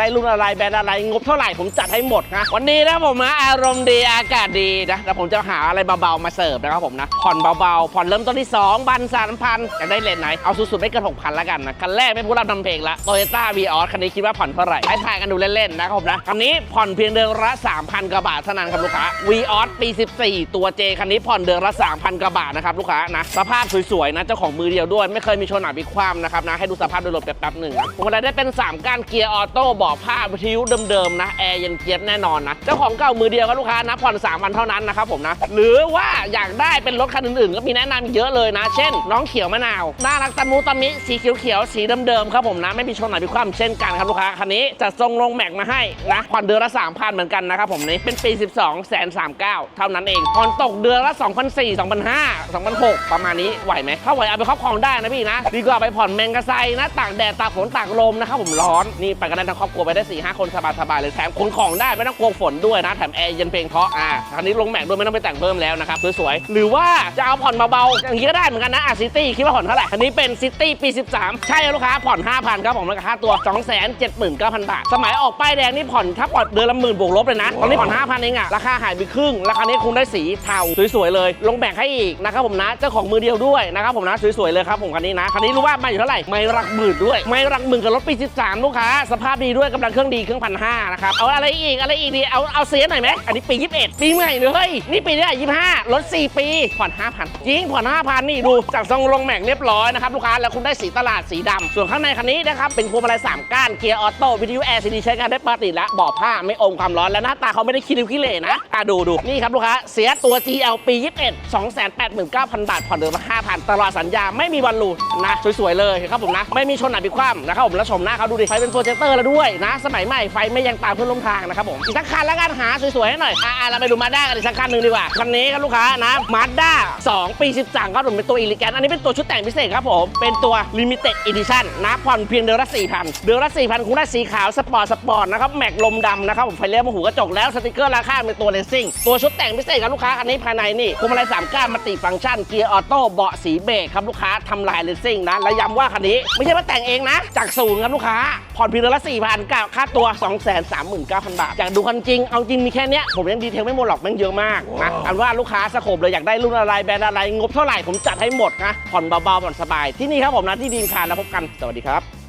ได้รุ่นอะไรแบรนด์อะไรงบเท่าไหร่ผมจัดให้หมดนะวันนี้นะผมนะอารมณ์ดีอากาศดีนะแต่ผมจะหาอะไรเบาๆมาเสิร์ฟนะครับผมนะผ่อนเบาๆผ่อนเริ่มต้นที่2บันสามพันอยากได้เลนไหนเอาสุดๆไม่เกิน6,000ละกันนะคันแรกไม่พูดรำทำเพลงละโตโยต้าวีออสคันนี้คิดว่าผ่อนเท่าไหร่ให้ทายกันดูเล่นๆนะครับผมนะคันนี้ผ่อนเพียงเดือนละ3,000กว่าบาทเท่านั้นครับลูกค้าวีออสปี 14 ตัวเจคันนี้ผ่อนเดือนละ3,000กว่าบาทนะครับลูกค้านะสภาพสวยๆนะเจ้าของมือเดียวด้วย ไม่เคยมีชนหนาบิความนะครับนะให้ดูสภาพโดยรวมแป๊บๆหนึ่งนะผมได้เป็น 3ก้านเกียร์ออโต้บาะผ้าวิทยุเดิมๆนะแอร์เย็นเจี๊ยบแน่นอนนะเจ้าของเก่ามือเดียวครับลูกค้านะผ่อน3,000เท่านั้นนะครับผมนะหรือว่าอยากได้เป็นรถคันอื่นๆ ก็มีแนะนำอีกเยอะเลยนะ เช่น น้องเขียวมะนาวน่ารักตะมูตะมิสีเขียวๆสีเดิมๆครับผมนะไม่มีชนหนาบิความเช่นกันครับลูกค้าคันนี้จะทรงลงแม็กมาให้นะผ่อนเดือนละ3,000เหมือนกันนะครับผมนี่เป็นปี 12แสน39เท่านั้นเองผ่อนตกเดือนละ2,400 2,500 2,600ประมาณนี้ไหวไหมถ้าไหวเอาไปครอบครองได้นะพี่นะดีกว่าไปผ่อนแมงกะไซนะตากแดดตากฝนตากลมนะครับผมร้อนนี่ไปกันได้ทั้งครอบครัวไปได้4ี่ห้าคนสบายๆเลยแถมขนของได้ไม่ต้องกลัวฝนด้วยนะแถมแอร์เย็นเพลงเพราะอ่าคันนี้ลงแม็กด้วยไม่ต้องไปแต่งเพิ่มแล้วนะครับสวยๆหรือว่าจะเอาผ่อนเบาๆอย่างนี้ก็ได้เหมือนกันนะอะซิตี้คิดว่าผ่อนเท่าไหร่อันนี้เป็นซิตี้ปี 13 ใช่ลูกค้าผ่อน 5,000ครับผมราคาตัว 279,000 บาท สมัยออกป้ายแดงนี่ผ่อนถ้าผ่อนเดือนละหมื่นบวกลบเลยนะตอนนี้ผ่อน5,000เองอะราคาหายไปครึ่งราคานี้คุณได้สีเทาสวยๆเลย ลงแบ่งให้อีกนะครับผมนะเจ้าของมือเดียวด้วยนะครับผมนะสวยๆเลยครับผมคันนี้นะคันนี้รู้ว่าไม่อยู่เท่าไหร่ไม่รักหมื่นด้วยไม่รักหมื่นกับรถปี 13 ลูกค้า สภาพดีด้วยวยกำลังเครื่องดีเครื่องพันห้านะครับ เอาอะไรอีกอะไรอีกดีเอาเอาเสียหน่อยไหมอันนี้ปี 21 ปีใหม่เลยนี่ปีนี้25ลด4 ปีผ่อน5,000จริงผ่อน5,000นี่ดูจากทรงลงแม็กเรียบร้อยนะครับลูกค้าแล้วคุณได้สีตลาดสีดำส่วนข้างในคันนี้นะครับเป็นพวงมาลัย3ก้านเกียร์ออโต้วิทยุแอร์ซีดีใช้งานได้ปกติและเบาะผ้าไม่อมความร้อนและหน้าตาเขาไม่ได้คิริวคิเลนะอะดูดูนี่ครับลูกค้าเสียตัว GL ปี 21 289,000 บาทผ่อนเดือนละ5,000 ตลอดสัญญาไม่มีวันหลุดนะสวยๆเลยครับผมนะไม่มีชนหนาบิคว่ำนะครับผมแล้วชมหน้าเขาดูดิไฟเป็นโปรเจคเตอร์แล้วด้วยนะ สมัยใหม่ไฟไม่ยังตามเพื่อนร่วมทางนะครับผมอีกสักคันแล้วกันหาสวยๆให้หน่อยอะๆเราไปดูมาด้ากันอีกสักคันหนึ่งดีกว่าคันนี้ครับลูกค้านะมาด้า2ปี 13ครับผมเป็นตัวอีลิแกนอันนี้เป็นตัวชุดแต่งพิเศษครับผมเป็นตัว Limited Edition นนะผ่อนเพียงเดือนละ4,000เดือนละ4,000คุณได้สีขาวสปอร์ตสปอร์ตนะครับแม็กลมดำนะครับผมไฟเลี้ยวมหูกระจกแล้วสติกเกอร์ราคาเป็นตัวเลสซิ่งตัวชุดแต่งพิเศษครับลูกค้าคันนี้ภายในนี่พวงมาลัย3ก้านมัลติฟังก์ชันเกียร์ออโต้เบาะสีเบรกครับลูกค้าทำลายเลสซิ่งนะและย้ำว่าคันนี้ ไม่ใช่ว่าแต่งเองนะ จากศูนย์ครับลูกค้าผ่อนเพียงเดือนละ4,000กับค่าตัว 239,000 บาท อยากดูคันจริง เอาจริงมีแค่เนี้ย ผมยังดีเทลไม่หมดหรอกแม่งเยอะมากนะอันว่าลูกค้าสโคบเลยอยากได้รุ่นอะไรแบรนด์อะไรงบเท่าไหร่ผมจัดให้หมดนะผ่อนเบาๆผ่อนสบายที่นี่ครับผมนะที่ดีมคาร์แล้วพบกันสวัสดีครับ